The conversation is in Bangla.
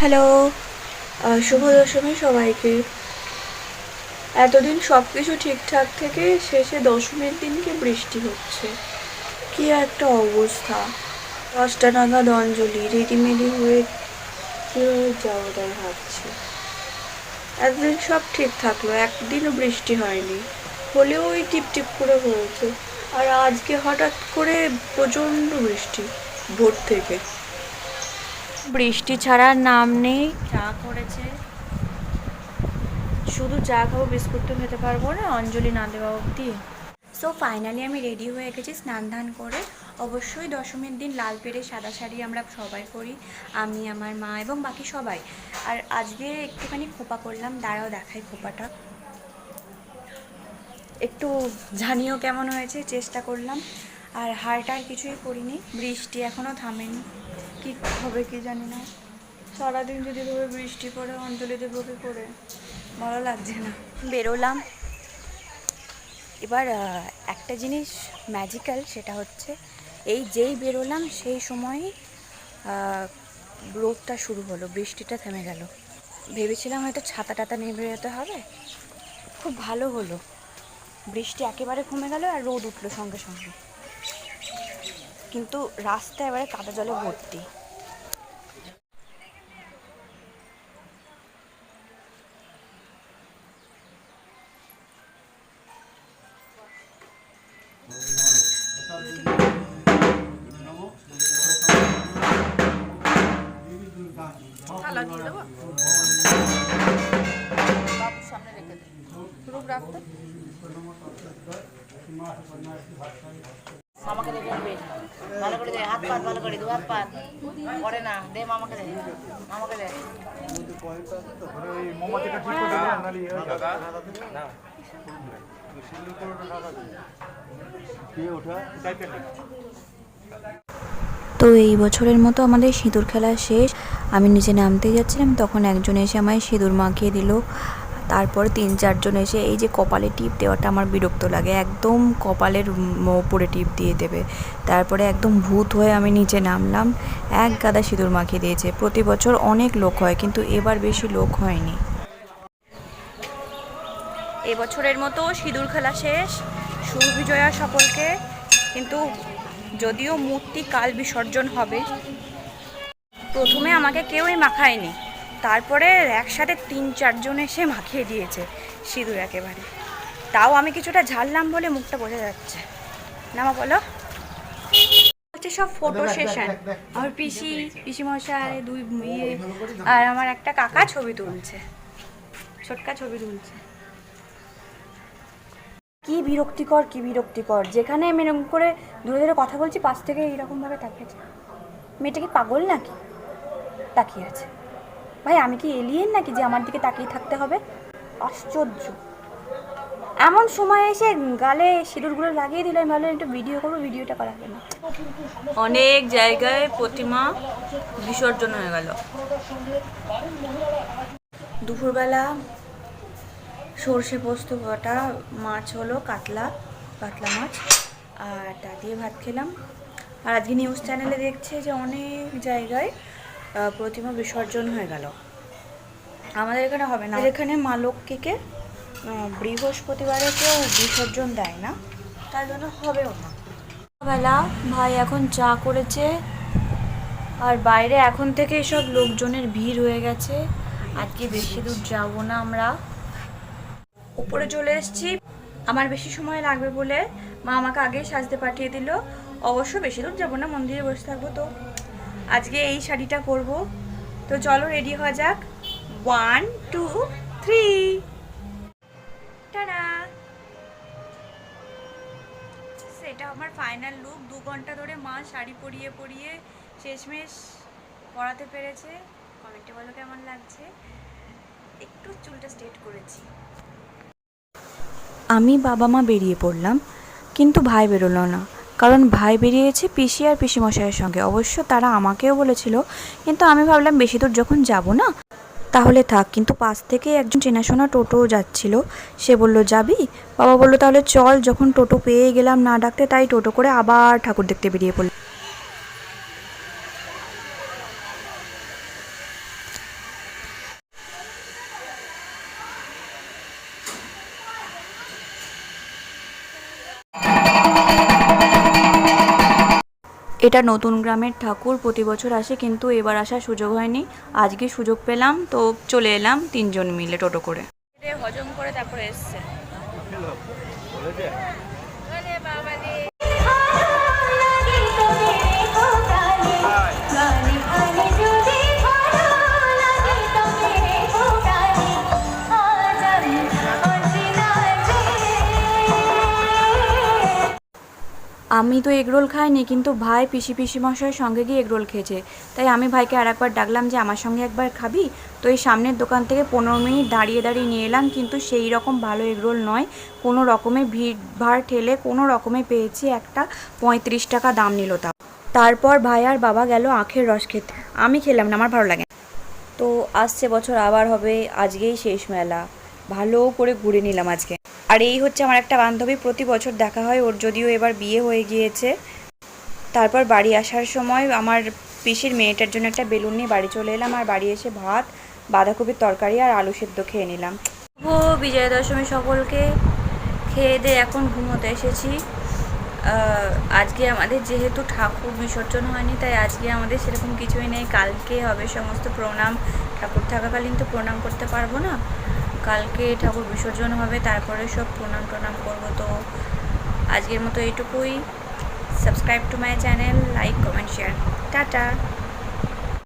হ্যালো শুভ দশমী সবাইকে। এতদিন সব কিছু ঠিকঠাক থেকে শেষে দশমীর দিনকে বৃষ্টি হচ্ছে। কি একটা অবস্থা। দশটা নাগাদ অঞ্জলি রেডিমেডি হয়ে কীভাবে যাওয়া তাই ভাবছি। এতদিন সব ঠিক থাকল, একদিনও বৃষ্টি হয়নি। হলেও ওই টিপ টিপ করে হয়েছে আর আজকে হঠাৎ করে প্রচণ্ড বৃষ্টি, ভোর থেকে। বৃষ্টি ছাড়ার নাম নেই। চা করেছে। শুধু চা খাব, বিস্কুট তো খেতে পারব না, অঞ্জলি না দেওয়া অবধি। সো ফাইনালি আমি রেডি হয়ে গেছি স্নান ধান করে। অবশ্যই দশমীর দিন লাল পেড়ে সাদা শাড়ি আমরা সবাই করি আমি, আমার মা এবং বাকি সবাই। আর আজকে একটুখানি খোপা করলাম, দাঁড়াও দেখাই খোপাটা। একটু জানিও কেমন হয়েছে চেষ্টা করলাম, আর হারটা আর কিছুই করিনি, বৃষ্টি এখনও থামেনি। কি হবে কি জানি না। সারাদিন যদি ধরে বৃষ্টি পড়ে, অঞ্জলি দেবো কি করে ভালো লাগছে না। বেরোলাম। এবার একটা জিনিস ম্যাজিক্যাল সেটা হচ্ছে এই যেই বেরোলাম, সেই সময়ই রোদটা শুরু হলো, বৃষ্টিটা থেমে গেল। ভেবেছিলাম হয়তো ছাতা টাতা নিয়ে বেরোতে হবে। খুব ভালো হলো। বৃষ্টি একেবারে কমে গেল আর রোদ উঠল সঙ্গে সঙ্গে। কিন্তু রাস্তা এবারে কাদা জলে ভর্তি। রাখতে। মামাকে ভালো করে দে, হাত পাত, ভালো করে দু হাত পাত। করে না, দে মামাকে দে মামাকে দে। তো এই বছরের মতো আমাদের সিঁদুর খেলা শেষ। আমি নিচে নামতে যাচ্ছিলাম, তখন একজন এসে আমায় সিঁদুর মাখিয়ে দিল। তারপর তিন চারজন এসে এই যে কপালে টিপ দেওয়াটা আমার বিরক্ত লাগে। একদম কপালের ওপরে টিপ দিয়ে দেবে। তারপরে একদম ভূত হয়ে আমি নিচে নামলাম। এক গাদা সিঁদুর মাখিয়ে দিয়েছে। প্রতি বছর অনেক লোক হয়, কিন্তু এবার বেশি লোক হয়নি। এবছরের মতো সিঁদুর খেলা শেষ। শুভ বিজয়া সকলকে। কিন্তু যদিও মূর্তি কাল বিসর্জন হবে, প্রথমে আমাকে কেউই মাখায়নি। তারপরে একসাথে তিন চারজন এসে মাখিয়ে দিয়েছে সিঁদুর একেবারে। তাও আমি কিছুটা ঝাড়লাম বলে মুখটা বোঝা যাচ্ছে। নামা বলো। হচ্ছে সব ফটো সেশন আমার পিসি পিসি মশাই দুই ইয়ে আর আমার একটা কাকা ছবি তুলছে। ছোটকা ছবি তুলছে। কি বিরক্তিকর কি বিরক্তিকর। যেখানে আমি এরকম করে দূরে দূরে কথা বলছি পাশ থেকে এইরকমভাবে তাকিয়েছে মেয়েটা কি পাগল নাকি? তাকিয়ে আছে। ভাই, আমি কি এলিয়েন নাকি যে আমার দিকে তাকিয়ে থাকতে হবে? আশ্চর্য। এমন সময় এসে গালে সিঁদুরগুলো লাগিয়ে দিলে, আমি একটু ভিডিও করব ভিডিওটা করা হবে না। অনেক জায়গায় প্রতিমা বিসর্জন হয়ে গেল। দুপুরবেলা সর্ষে পোস্ত বাটা, মাছ হলো কাতলা কাতলা মাছ, আর তা দিয়ে ভাত খেলাম। আর আজকে নিউজ চ্যানেলে দেখছে যে অনেক জায়গায় প্রতিমা বিসর্জন হয়ে গেল। আমাদের এখানে হবে না। এখানে মা লক্ষ্মীকে বৃহস্পতিবারে কেউ বিসর্জন দেয় না। তার জন্য হবেও না। বেলা ভাই এখন চা করেছে। আর বাইরে এখন থেকে সব লোকজনের ভিড় হয়ে গেছে। আজকে বেশি দূর যাব না আমরা। উপরে চলে এসেছি। আমার বেশি সময় লাগবে বলে মা আমাকে আগেই সাজতে পাঠিয়ে দিল। অবশ্য বেশি দূর যাব না, মন্দিরে বসে থাকব তো। আজকে এই শাড়িটা পরবো তো চলো রেডি হওয়া যাক। ওয়ান টু থ্রি সেটা আমার ফাইনাল লুক দু ঘণ্টা ধরে মা শাড়ি পরিয়ে পরিয়ে শেষমেশ পরাতে পেরেছে। কমেন্টে বলো কেমন লাগছে? একটু চুলটা স্ট্রেট করেছি। আমি বাবা মা বেরিয়ে পড়লাম, কিন্তু ভাই বেরোলো না। কারণ ভাই বেরিয়েছে পিসি আর পিসিমশাইয়ের সঙ্গে। অবশ্য তারা আমাকেও বলেছিল, কিন্তু আমি ভাবলাম বেশি দূর যখন যাব না, তাহলে থাক। কিন্তু পাশ থেকে একজন চেনাশোনা টোটো যাচ্ছিল। সে বলল, যাবি? বাবা বলল, তাহলে চল, যখন টোটো পেয়ে গেলাম না ডাকতে, তাই টোটো করে আবার ঠাকুর দেখতে বেরিয়ে পড়ল এটা নতুন গ্রামের ঠাকুর, প্রতি বছর আসে, কিন্তু এবার আসার সুযোগ হয়নি। আজকে সুযোগ পেলাম, তো চলে এলাম তিনজন মিলে টোটো করে। হজম করে তারপরে এসছে। আমি তো এগরোল খাইনি, কিন্তু ভাই পিসি পিসি মশাইয়ের সঙ্গে গিয়ে এগরোল খেয়েছে। তাই আমি ভাইকে আর একবার ডাকলাম যে, আমার সঙ্গে একবার খাবি? তো এই সামনের দোকান থেকে পনেরো মিনিট দাঁড়িয়ে দাঁড়িয়ে নিয়ে এলাম, কিন্তু সেই রকম ভালো এগরোল নয়। কোনো রকমে ভিড় ভাড় ঠেলে কোনো রকমে পেয়েছি একটা পঁয়ত্রিশ টাকা দাম নিল তা তারপর ভাই আর বাবা গেল আখের রস খেতে। আমি খেলাম না, আমার ভালো লাগে তো আসছে বছর, আবার হবে আজকেই শেষ মেলা। ভালো করে ঘুরে নিলাম আজকে। আর এই হচ্ছে আমার একটা বান্ধবী, প্রতি বছর দেখা হয়। ওর যদিও এবার বিয়ে হয়ে গিয়েছে। তারপর বাড়ি আসার সময় আমার পিসির মেয়েটার জন্য একটা বেলুন নিয়ে বাড়ি চলে এলাম। আর বাড়ি এসে ভাত, বাঁধাকপির তরকারি আর আলু সেদ্ধ খেয়ে নিলাম। ও বিজয়া দশমী সকলকে। খেয়ে দিয়ে এখন ঘুমোতে এসেছি। আজকে আমাদের যেহেতু ঠাকুর বিসর্জন হয়নি, তাই আজকে আমাদের সেরকম কিছুই নেই। কালকে হবে সমস্ত প্রণাম। ঠাকুর থাকাকালীন তো প্রণাম করতে পারব না। কালকে ঠাকুর বিসর্জন হবে, তারপরে সব প্রণাম টনাম করব। তো আজকের মতো এইটুকুই। Subscribe to my channel like comment share tata.